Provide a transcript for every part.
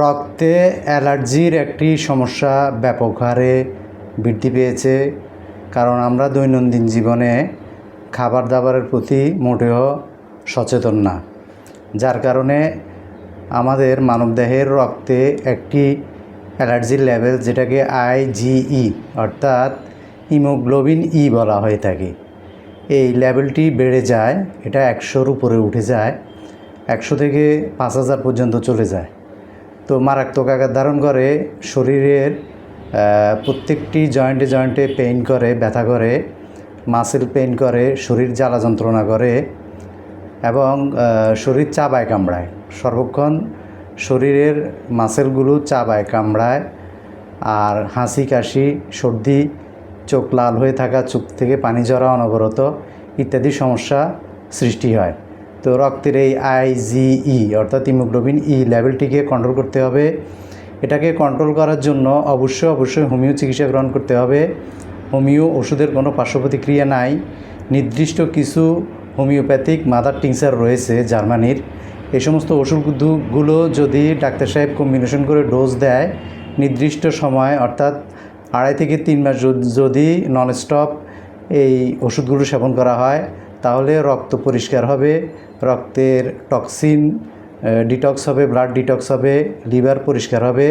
রক্তে অ্যালার্জির একটি সমস্যা ব্যাপক হারে বৃদ্ধি পেয়েছে, কারণ আমরা দৈনন্দিন জীবনে খাবার দাবারের প্রতি মোটেও সচেতন না। যার কারণে আমাদের মানবদেহের রক্তে একটি অ্যালার্জির লেভেল যেটাকে আইজিই অর্থাৎ হিমোগ্লোবিন ই বলা হয়ে থাকে। এই লেভেলটি বেড়ে যায়, এটা একশোর উপরে উঠে যায়, একশো থেকে পাঁচ হাজার পর্যন্ত চলে যায়। তো মারাত্মক আঘাত ধারণ করে। শরীরের প্রত্যেকটি জয়েন্টে জয়েন্টে পেইন করে, ব্যথা করে মাসেল পেইন করে, শরীর জ্বালা যন্ত্রণা করে এবং শরীর চাবায় কামড়ায়। সর্বক্ষণ শরীরের মাসেলগুলো চাবায়, কামড়ায় আর হাসি, কাশি, সর্দি, চোখ লাল হয়ে থাকা, চোখ থেকে পানি ঝরা, অনবরত ইত্যাদি সমস্যা সৃষ্টি হয়। তো রক্তের এই আইজিই অর্থাৎ হিমোগ্লোবিন ই লেভেলটিকে কন্ট্রোল করতে হবে। এটাকে কন্ট্রোল করার জন্য অবশ্যই অবশ্যই হোমিও চিকিৎসা গ্রহণ করতে হবে। হোমিও ওষুধের কোনো পার্শ্ব প্রতিক্রিয়া নাই। নির্দিষ্ট কিছু হোমিওপ্যাথিক মাদার টিংসার রয়েছে জার্মানির। এই সমস্ত ওষুধগুলো যদি ডাক্তার সাহেব কম্বিনেশন করে ডোজ দেয়, নির্দিষ্ট সময়, অর্থাৎ আড়াই থেকে তিন মাস যদি নন স্টপ এই ওষুধগুলো সেবন করা হয় তাহলে রক্ত পরিষ্কার হবে, রক্তের টক্সিন ডিটক্স হবে ব্লাড ডিটক্স হবে লিভার পরিষ্কার হবে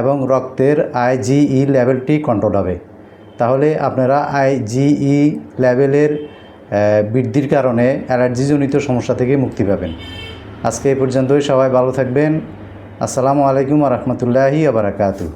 এবং রক্তের আইজিই লেভেলটি কন্ট্রোল হবে। তাহলে আপনারা আইজিই লেভেলের বৃদ্ধির কারণে অ্যালার্জিজনিত সমস্যা থেকে মুক্তি পাবেন। আজকে এই পর্যন্তই, সবাই ভালো থাকবেন। আসসালামু আলাইকুম রহমতুল্লাহি আবরাকাতু